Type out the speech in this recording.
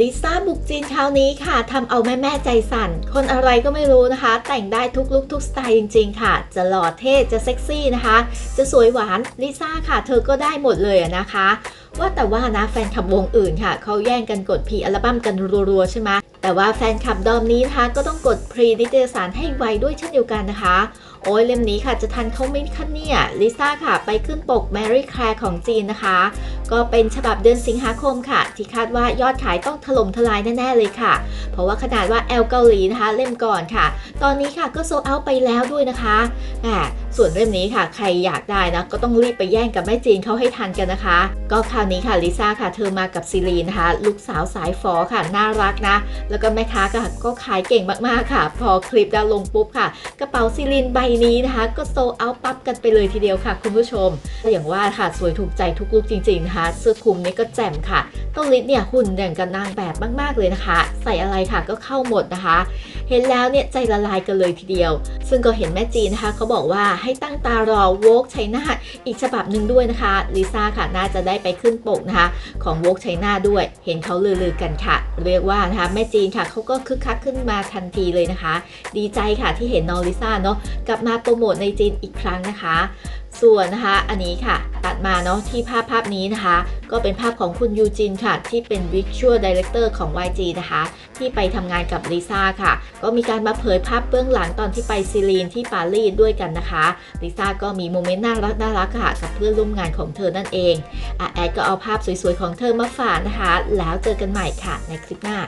ลิซ่าบุกจีนคราวนี้ค่ะทำเอาแม่แม่ใจสั่น คนอะไรก็ไม่รู้นะคะ แต่งได้ทุกลุคทุกสไตล์จริง ๆ ค่ะ จะหล่อเท่จะเซ็กซี่นะคะ จะสวยหวานลิซ่าค่ะเธอก็ได้หมดเลยนะคะ ว่าแต่ว่านะแฟนคลับวงอื่นค่ะเขาแย่งกันกดพีอัลบั้มกันรัวๆใช่ไหม แต่ว่าแฟนคลับดอมนี้นะคะก็ต้องกดพรีนิตยสารให้ไวด้วยเช่นเดียวกันนะคะ โอ้ยเล่มนี้ค่ะจะทันเขาไม่คะเนี่ยลิซ่าค่ะไปขึ้นปก Mary Claire ของจีนนะคะ ก็เป็นฉบับเดือนสิงหาคมค่ะ ที่คาดว่ายอดขายต้องถล่มทลายแน่ ๆ เลยค่ะ เพราะว่าขนาดว่าแอลเกาหลีนะคะ เล่มก่อนค่ะ ตอนนี้ค่ะก็โซเอาไปแล้วด้วยนะคะแหมส่วนเล่มนี้ค่ะ ใครอยากได้นะก็ต้องรีบไปแย่งกับแม่จีนเขาให้ทันกันนะคะ ก็คราวนี้ค่ะลิซ่าค่ะ เธอมากับซีรีนนะคะ ลูกสาวสายฟอค่ะน่ารักนะแล้วแล้วก็แม่ค้าค่ะก็ขายเก่งมากๆค่ะ พอคลิปดาวลงปุ๊บค่ะ กระเป๋าซีรีนใบนี้นะคะ ก็โซเอาปั๊บกันไปเลยทีเดียวค่ะ คุณผู้ชมอย่างว่าค่ะสวยถูกใจทุกลุกจริงๆนะคะเสื้อคลุมนี่ก็แจ่มค่ะต้นลิศเนี่ยหุ่นอย่างกับนางแบบมากๆเลยนะคะ ใส่อะไรค่ะก็เข้าหมดนะคะ เห็นแล้วเนี่ยใจละลายกันเลยทีเดียว ซึ่งก็เห็นแม่จีนนะคะเขาบอกว่าให้ตั้งตารอโวกชัยนาทอีกฉบับหนึ่งด้วยนะคะลิซ่าค่ะน่าจะได้ไปขึ้นปกนะคะ ของโวกชัยนาทด้วย เห็นเขาลือๆกันค่ะ เรียกว่านะคะแม่จีนค่ะเขาก็คึกคักขึ้นมาทันทีเลยนะคะ ดีใจค่ะที่เห็นน้องลิซ่าเนาะกลับมาโปรโมทในจีนอีกครั้งนะคะ ส่วนนะคะอันนี้ค่ะ ตัดมาเนาะที่ภาพภาพนี้นะคะ ก็เป็นภาพของคุณยูจินค่ะ ที่เป็น Visual Director ของ YG นะคะ ที่ไปทำงานกับลิซ่าค่ะ ก็มีการมาเผยภาพเบื้องหลังตอนที่ไปซีรีนที่ปารีสด้วยกันนะคะลิซ่าก็มีโมเมนต์น่ารักน่ารักค่ะกับเพื่อนร่วมงานของเธอนั่นเองอแอดก็เอาภาพสวยๆของเธอมาฝากนะคะ แล้วเจอกันใหม่ค่ะในคลิปหน้า